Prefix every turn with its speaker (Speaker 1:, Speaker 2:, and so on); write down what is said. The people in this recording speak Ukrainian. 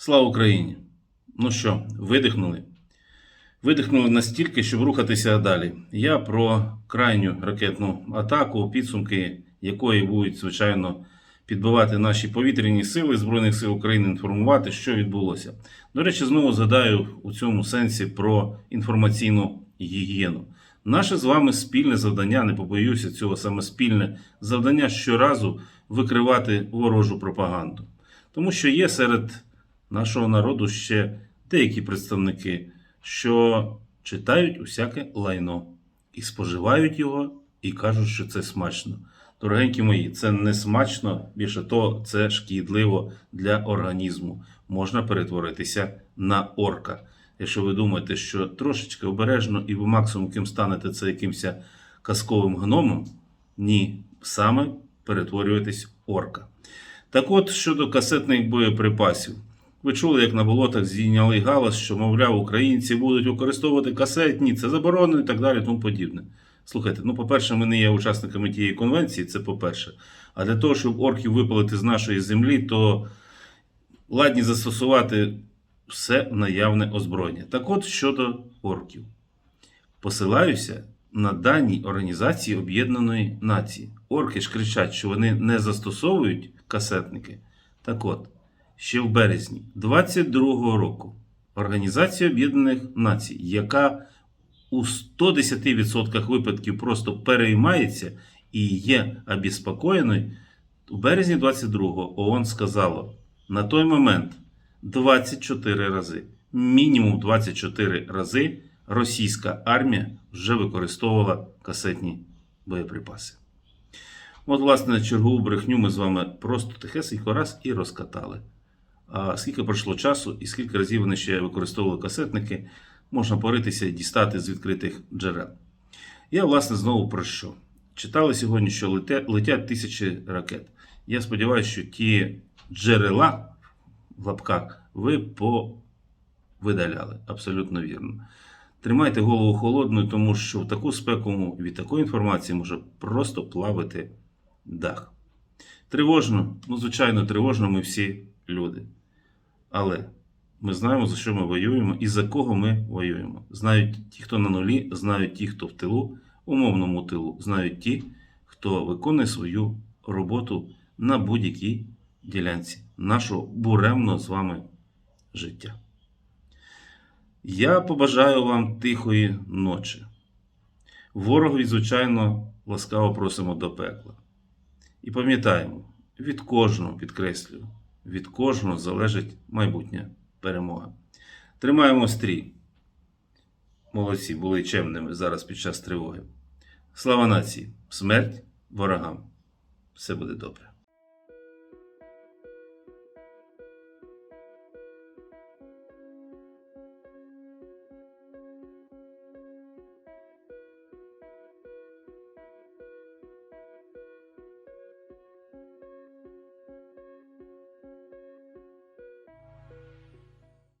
Speaker 1: Слава Україні! Ну що, видихнули? Видихнули настільки, щоб рухатися далі. Я про крайню ракетну атаку, підсумки якої будуть, звичайно, підбивати наші повітряні сили Збройних сил України, інформувати, що відбулося. До речі, знову згадаю у цьому сенсі про інформаційну гігієну. Наше з вами спільне завдання, не побоюся цього саме спільне завдання щоразу викривати ворожу пропаганду. Тому що є серед нашого народу ще деякі представники, що читають усяке лайно і споживають його, і кажуть, що це смачно. Дорогенькі мої, це не смачно, більше того, це шкідливо для організму. Можна перетворитися на орка. Якщо ви думаєте, що трошечки обережно і ви максимум ким станете це якимось казковим гномом, ні, саме перетворюєтесь орка. Так от щодо касетних боєприпасів. Ви чули, як на болотах зійняли галас, що, мовляв, українці будуть використовувати касетні, це заборонено і так далі, тому подібне. Слухайте, ну, по-перше, ми не є учасниками тієї конвенції, це по-перше. А для того, щоб орків випалити з нашої землі, то ладні застосувати все наявне озброєння. Так от щодо орків. Посилаюся на дані Організації Об'єднаної Нації. Орки ж кричать, що вони не застосовують касетники. Так от, ще в березні 22-го року Організація Об'єднаних Націй, яка у 110% випадків просто переймається і є обіспокоєною, у березні 22-го ООН сказало на той момент 24 рази, мінімум 24 рази російська армія вже використовувала касетні боєприпаси. От, власне, чергову брехню ми з вами просто тихесенько раз і розкатали. А скільки пройшло часу і скільки разів вони ще використовували касетники, можна поритися і дістати з відкритих джерел. Я, власне, знову про що? Читали сьогодні, що летять, тисячі ракет. Я сподіваюся, що ті джерела в лапках ви повидаляли. Абсолютно вірно. Тримайте голову холодною, тому що в таку спеку від такої інформації може просто плавити дах. Тривожно, ну, звичайно, тривожно ми всі люди. Але ми знаємо, за що ми воюємо і за кого ми воюємо. Знають ті, хто на нулі, знають ті, хто в тилу, умовному тилу, знають ті, хто виконує свою роботу на будь-якій ділянці нашого буремного з вами життя. Я побажаю вам тихої ночі. Ворогові, звичайно, ласкаво просимо до пекла. І пам'ятаємо, від кожного, підкреслюю, від кожного залежить майбутня перемога. Тримаємо стрій. Молодці, були чемними зараз під час тривоги. Слава нації! Смерть ворогам! Все буде добре.